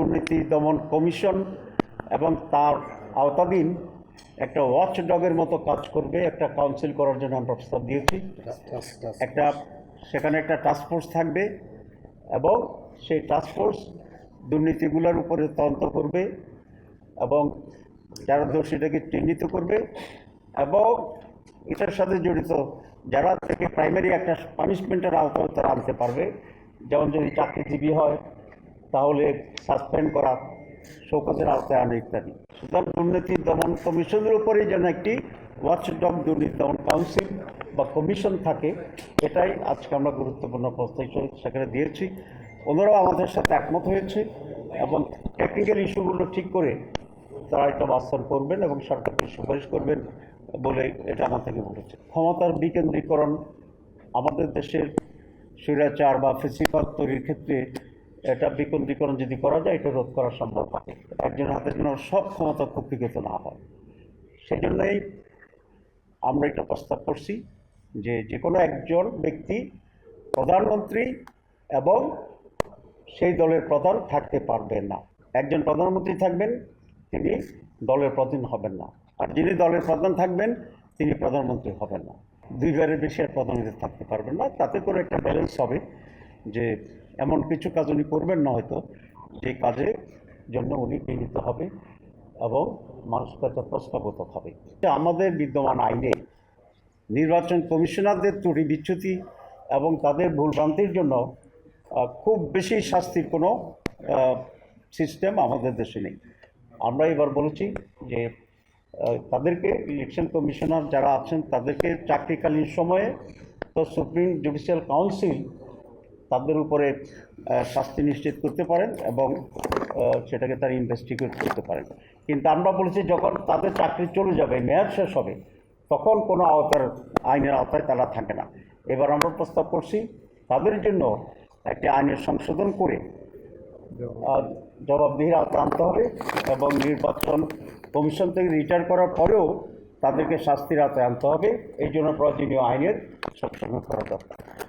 দুর্নীতি দমন কমিশন এবং তার আওতাধীন একটা ওয়াচ ডগের মতো কাজ করবে একটা কাউন্সিল করার জন্য আমরা প্রস্তাব দিয়েছি। একটা সেখানে একটা টাস্কফোর্স থাকবে এবং সেই টাস্কফোর্স দুর্নীতিগুলোর উপরে তদন্ত করবে এবং যারা দোষীটাকে চিহ্নিত করবে এবং এটার সাথে জড়িত যারা থেকে প্রাইমারি একটা পানিশমেন্টের আওতায় তারা আনতে পারবে। যেমন যদি চাকরিজীবী হয় তাহলে সাসপেন্ড করা শোকতের আওতায় আনে ইত্যাদি। সুতরাং দুর্নীতি দমন কমিশনের উপরেই যেন একটি ওয়াচডগ দুর্নীতি দমন কাউন্সিল বা কমিশন থাকে, এটাই আজকে আমরা গুরুত্বপূর্ণ প্রস্তাব হিসেবে সেখানে দিয়েছি। ওনারাও আমাদের সাথে একমত হয়েছে এবং টেকনিক্যাল ইস্যুগুলো ঠিক করে তারা এটা বাস্তব করবেন এবং সরকারকে সুপারিশ করবেন বলে এটা আমার থেকে বলেছে ক্ষমতার বিকেন্দ্রীকরণ আমাদের দেশের স্বৈরাচার বা ফেসিবাদ তৈরির ক্ষেত্রে এটা বিকেন্দ্রীকরণ যদি করা যায়, এটা রোধ করা সম্ভব হয়। একজন হাতে যেন সব ক্ষমতা কুক্ষিগত না হয়। সেই জন্যই আমরা এটা প্রস্তাব করছি যে যে কোনো একজন ব্যক্তি, প্রধানমন্ত্রী এবং সেই দলের প্রধান থাকতে পারবেন না। একজন প্রধানমন্ত্রী থাকবেন, তিনি দলের প্রধান হবেন না। আর যিনি দলের প্রধান থাকবেন, তিনি প্রধানমন্ত্রী হবেন না। দুইবারের বেশি আর প্রধানমন্ত্রী থাকতে পারবেন না। তাতে করে একটা ব্যালেন্স হবে যে এমন কিছু কাজ উনি করবেন না হয়তো, যে কাজে জন্য উনি গৃহীত হবে এবং মানুষের কাছে প্রস্তাবত হবে আমাদের বিদ্যমান আইনে নির্বাচন কমিশনারদের ত্রুটি, বিচ্যুতি এবং তাদের ভুলভ্রান্তির জন্য খুব বেশি শাস্তির কোনো সিস্টেম আমাদের দেশে নেই। আমরা এবার বলেছি যে তাদেরকে ইলেকশন কমিশনার যারা আছেন, তাদেরকে চাকরিকালীন সময়ে তো সুপ্রিম জুডিশিয়াল কাউন্সিল তাদের উপরে শাস্তি নিশ্চিত করতে পারেন এবং সেটাকে তারা ইনভেস্টিগেট করতে পারেন। কিন্তু আমরা বলেছি, যখন তাদের চাকরি চলে যাবে, মেয়াদ শেষ হবে, তখন কোনো আওতার, আইনের আওতায় তারা থাকে না। এবার আমরা প্রস্তাব করছি, তাদের জন্য একটি আইনের সংশোধন করে জবাবদিহির আওতা আনতে হবে এবং নির্বাচন কমিশন থেকে রিটায়ার করার পরেও তাদেরকে শাস্তির আওতায় আনতে হবে। এই জন্য প্রয়োজনীয় আইনের সবসময় করা দরকার।